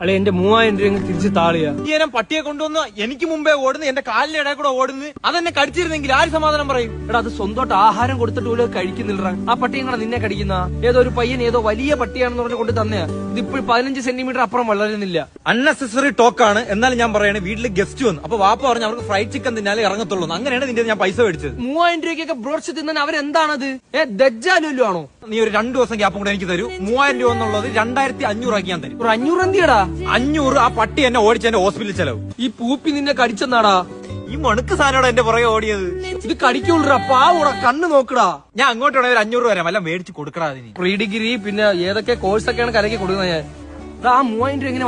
അല്ലെ എന്റെ മൂവായിരം രൂപ തിരിച്ച് താളിയാ. ഈ ഇനം പട്ടിയെ കൊണ്ടുവന്ന് എനിക്ക് മുമ്പേ ഓടുന്നു എന്റെ കാലിന്റെ ഇടയിൽ കൂടെ ഓടുന്നു അതെന്നെ കടിച്ചിരുന്നെങ്കിൽ ആര് സമാധാനം പറയും? എടാ അത് സ്വന്തമായിട്ട് ആഹാരം കൊടുത്തിട്ട് പോലും കഴിക്കുന്നില്ല കഴിക്കുന്നില്ലടാ. ആ പട്ടി കൂടെ നിന്നെ കടിക്കുന്ന? ഏതോ ഒരു പയ്യൻ ഏതോ വലിയ പട്ടിയാണെന്ന് പറഞ്ഞ് കൊണ്ട് തന്നെയാ. ഇതിപ്പോൾ പതിനഞ്ച് സെന്റിമീറ്റർ അപ്പുറം വളരുന്നില്ല. അൺനെസസറി ടോക്കാണ് എന്നാലും ഞാൻ പറയണേ വീട്ടിൽ ഗസ്റ്റ് വന്നു. അപ്പൊ വാപ്പ പറഞ്ഞു അവർക്ക് ഫ്രൈഡ് ചിക്കൻ തിന്നാലേ ഇറങ്ങത്തുള്ളൂ. അങ്ങനെയാണ് നിന്റെ ഞാൻ പൈസ മേടിച്ചത്. മൂവായിരം രൂപയ്ക്കൊക്കെ ബ്രോഡ്സ് തിന്നാൻ അവരെന്താണത്? ഏ ആണോ നീ ഒരു രണ്ടു ദിവസം ഗ്യാപ്പും കൂടെ എനിക്ക് തരൂ. മൂവായിരം രൂപ എന്നുള്ളത് രണ്ടായിരത്തി അഞ്ഞൂറാക്കി ഞാൻ തരും. ഒരു അഞ്ഞൂറ് എന്തിയടാ? അഞ്ഞൂറ് ആ പട്ടി എന്നെ ഓടിച്ച എന്റെ ഹോസ്പിറ്റലിൽ ചെലവ്. ഈ പൂപ്പി നിന്നെ കടിച്ചെന്നാടാ? ഈ മണുക്ക് സാധനോടെ എന്റെ പുറകെ ഓടിയത്? ഇത് കടിക്കുള്ളൂടാ പാവൂടാ കണ്ണ് നോക്കടാ. ഞാൻ അങ്ങോട്ട് വേണേ ഒരു അഞ്ഞൂറ് വരാം വല്ല മേടിച്ച് കൊടുക്കടാ അതിന്. പ്രീ ഡിഗ്രി പിന്നെ ഏതൊക്കെ കോഴ്സൊക്കെയാണ് കലക്കി കൊടുക്കുന്നത്? ഞാൻ ആ മൂവായിരം രൂപ എങ്ങനെ